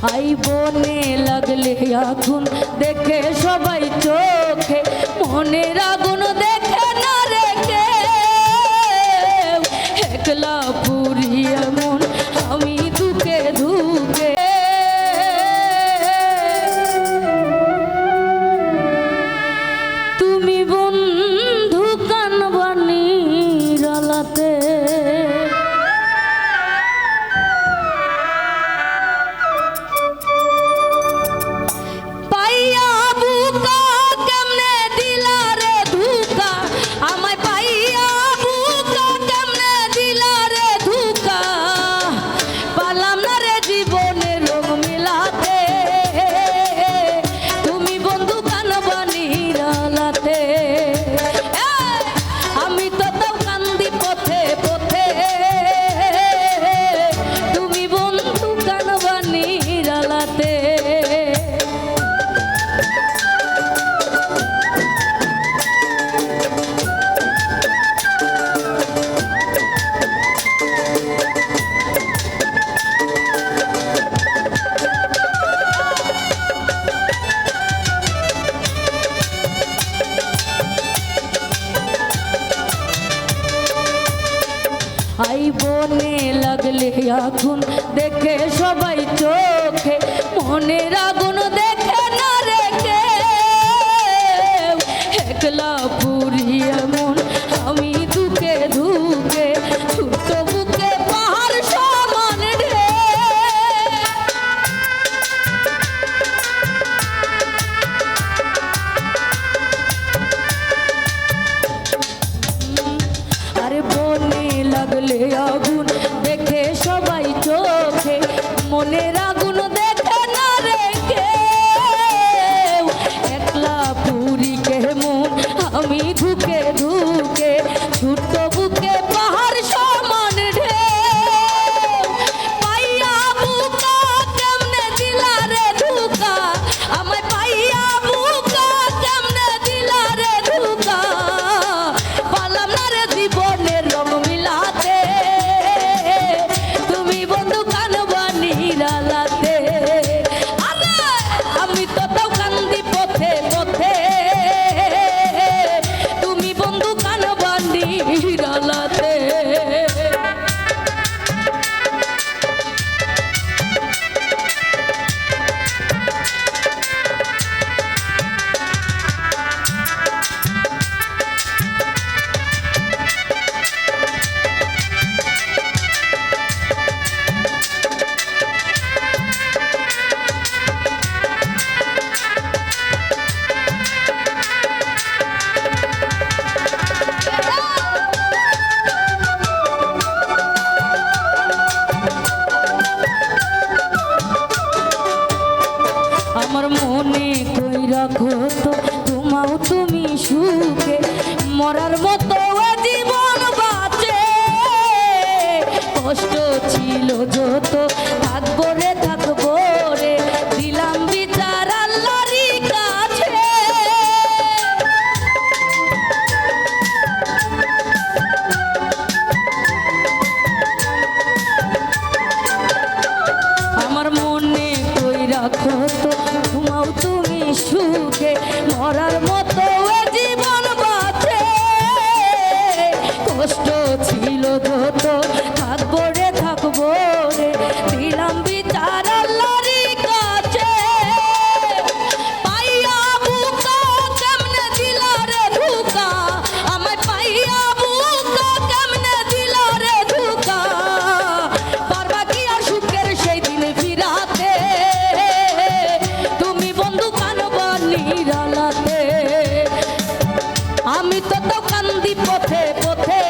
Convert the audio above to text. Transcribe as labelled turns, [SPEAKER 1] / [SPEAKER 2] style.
[SPEAKER 1] ভাই বোনে লাগলে আগুন দেখে সবাই চোখে মনের আগুন দেখে এখন দেখে সবাই চোখে, মনের আগুন দেখে না রেখে। একলা পুরি এমন, আমি দুকে ধুকে লাগলে আগুন মনের আগুন দেখে না রেখে একলা পুরী কে আমি ধুকে ধু বুকে মরার মতো কান্দি পথে পথে